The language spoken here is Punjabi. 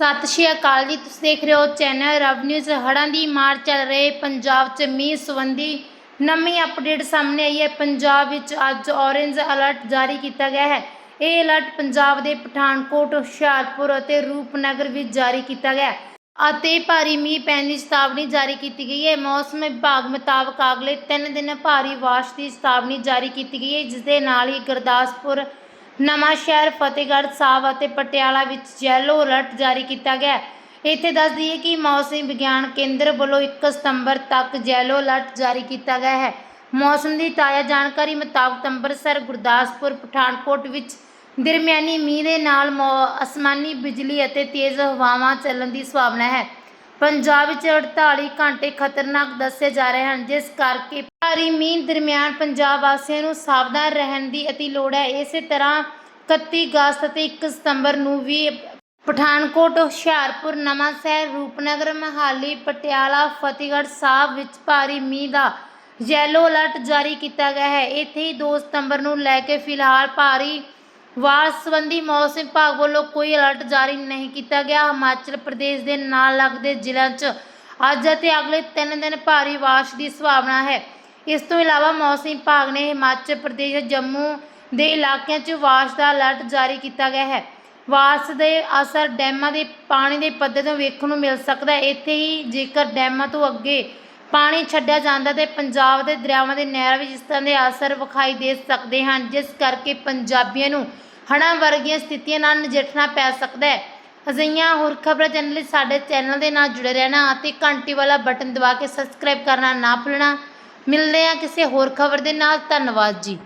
ਸਤਿ ਸ਼੍ਰੀ ਅਕਾਲ ਜੀ। ਤੁਸੀਂ ਦੇਖ ਰਹੇ ਹੋ ਚੈਨਲ ਰਵ ਨਿਊਜ਼। ਹੜ੍ਹਾਂ ਦੀ ਮਾਰ ਚੱਲ ਰਹੇ ਪੰਜਾਬ 'ਚ ਮੀਂਹ ਸੰਬੰਧੀ ਨਵੀਂ ਅਪਡੇਟ ਸਾਹਮਣੇ ਆਈ ਹੈ। ਪੰਜਾਬ ਵਿੱਚ ਅੱਜ ਔਰੇਂਜ ਅਲਰਟ ਜਾਰੀ ਕੀਤਾ ਗਿਆ ਹੈ। ਇਹ ਅਲਰਟ ਪੰਜਾਬ ਦੇ ਪਠਾਨਕੋਟ, ਹੁਸ਼ਿਆਰਪੁਰ ਅਤੇ ਰੂਪਨਗਰ ਵਿੱਚ ਜਾਰੀ ਕੀਤਾ ਗਿਆ ਅਤੇ ਭਾਰੀ ਮੀਂਹ ਪੈਣ ਦੀ ਚੇਤਾਵਨੀ ਜਾਰੀ ਕੀਤੀ ਗਈ ਹੈ। ਮੌਸਮ ਵਿਭਾਗ ਮੁਤਾਬਕ ਅਗਲੇ 3 ਦਿਨ ਭਾਰੀ ਬਾਰਿਸ਼ ਦੀ ਚੇਤਾਵਨੀ ਜਾਰੀ ਕੀਤੀ ਗਈ ਹੈ। ਜਿਸ ਦੇ ਨਾਲ ਹੀ ਗੁਰਦਾਸਪੁਰ ਨਵਾਂ ਸ਼ਹਿਰ ਫਤਿਹਗੜ੍ਹ ਸਾਹਿਬ ਅਤੇ ਪਟਿਆਲਾ ਵਿੱਚ ਯੈਲੋ ਅਲਰਟ ਜਾਰੀ ਕੀਤਾ ਗਿਆ ਹੈ। ਇੱਥੇ ਦੱਸ ਦਈਏ ਕਿ ਮੌਸਮ ਵਿਗਿਆਨ ਕੇਂਦਰ ਵੱਲੋਂ 1 ਸਤੰਬਰ ਤੱਕ ਯੈਲੋ ਅਲਰਟ ਜਾਰੀ ਕੀਤਾ ਗਿਆ ਹੈ। ਮੌਸਮ ਦੀ ਤਾਜ਼ਾ ਜਾਣਕਾਰੀ ਮੁਤਾਬਕ ਅੰਮ੍ਰਿਤਸਰ, ਗੁਰਦਾਸਪੁਰ, ਪਠਾਨਕੋਟ ਵਿੱਚ ਦਰਮਿਆਨੀ ਮੀਂਹ ਦੇ ਨਾਲ ਮੌ- ਅਸਮਾਨੀ ਬਿਜਲੀ ਅਤੇ ਤੇਜ਼ ਹਵਾਵਾਂ ਚੱਲਣ ਦੀ ਸੰਭਾਵਨਾ ਹੈ। ਪੰਜਾਬ ਵਿੱਚ 48 ਘੰਟੇ ਖਤਰਨਾਕ ਦੱਸੇ ਜਾ ਰਹੇ ਹਨ, ਜਿਸ ਕਰਕੇ ਭਾਰੀ ਮੀਂਹ ਦਰਮਿਆਨ ਪੰਜਾਬ ਵਾਸੀਆਂ ਨੂੰ ਸਾਵਧਾਨ ਰਹਿਣ ਦੀ ਅਤੀ ਲੋੜ ਹੈ। ਇਸੇ ਤਰ੍ਹਾਂ 31 ਅਗਸਤ ਅਤੇ 1 ਸਤੰਬਰ ਨੂੰ ਵੀ ਪਠਾਨਕੋਟ, ਹੁਸ਼ਿਆਰਪੁਰ ਨਵਾਂ ਸ਼ਹਿਰ ਰੂਪਨਗਰ, ਮਹਾਲੀ, ਪਟਿਆਲਾ, ਫਤਿਹਗੜ੍ਹ ਸਾਹਿਬ ਵਿੱਚ ਭਾਰੀ ਮੀਂਹ ਦਾ ਯੈਲੋ ਅਲਰਟ ਜਾਰੀ ਕੀਤਾ ਗਿਆ ਹੈ। ਇੱਥੇ ਹੀ 2 ਸਤੰਬਰ ਨੂੰ ਲੈ ਕੇ ਫਿਲਹਾਲ ਭਾਰੀ ਵਾਰ ਸੰਬੰਧੀ ਮੌਸਮ ਵਿਭਾਗ ਵੱਲੋਂ ਕੋਈ ਅਲਰਟ ਜਾਰੀ ਨਹੀਂ ਕੀਤਾ ਗਿਆ। ਹਿਮਾਚਲ ਪ੍ਰਦੇਸ਼ ਦੇ ਨਾਲ ਲੱਗਦੇ ਜ਼ਿਲ੍ਹਿਆਂ 'ਚ ਅੱਜ ਅਤੇ ਅਗਲੇ 3 ਦਿਨ ਭਾਰੀ ਬਾਰਿਸ਼ ਦੀ ਸੰਭਾਵਨਾ ਹੈ। ਇਸ ਤੋਂ ਇਲਾਵਾ ਮੌਸਮ ਵਿਭਾਗ ਨੇ ਹਿਮਾਚਲ ਪ੍ਰਦੇਸ਼ ਜੰਮੂ ਦੇ ਇਲਾਕਿਆਂ 'ਚ ਬਾਰਿਸ਼ ਦਾ ਅਲਰਟ ਜਾਰੀ ਕੀਤਾ ਗਿਆ ਹੈ। ਬਾਰਿਸ਼ ਦੇ ਅਸਰ ਡੈਮਾਂ ਦੇ ਪਾਣੀ ਦੇ ਪੱਧਰ ਤੋਂ ਵੇਖਣ ਨੂੰ ਮਿਲ ਸਕਦਾ ਹੈ। ਇੱਥੇ ਹੀ ਜੇਕਰ ਡੈਮਾਂ ਤੋਂ ਅੱਗੇ ਪਾਣੀ ਛੱਡਿਆ ਜਾਂਦਾ ਤੇ ਪੰਜਾਬ ਦੇ ਦਰਿਆਵਾਂ ਦੇ ਨਹਿਰਾਂ ਵਿੱਚ ਇਸ ਤਰ੍ਹਾਂ ਦੇ ਅਸਰ ਵਿਖਾਈ ਦੇ ਸਕਦੇ ਹਨ, ਜਿਸ ਕਰਕੇ ਪੰਜਾਬੀਆਂ ਨੂੰ ਹੜ੍ਹਾਂ ਵਰਗੀਆਂ ਸਥਿਤੀਆਂ ਨਾਲ ਨਜਿੱਠਣਾ ਪੈ ਸਕਦਾ ਹੈ। ਅਜਿਹੀਆਂ ਹੋਰ ਖਬਰਾਂ ਜਾਣਨ ਲਈ ਸਾਡੇ ਚੈਨਲ ਦੇ ਨਾਲ ਜੁੜੇ ਰਹਿਣਾ ਅਤੇ ਘੰਟੀ ਵਾਲਾ ਬਟਨ ਦਬਾ ਕੇ ਸਬਸਕ੍ਰਾਈਬ ਕਰਨਾ ਨਾ ਭੁੱਲਣਾ। ਮਿਲਦੇ ਹਾਂ ਕਿਸੇ ਹੋਰ ਖਬਰ ਦੇ ਨਾਲ। ਧੰਨਵਾਦ ਜੀ।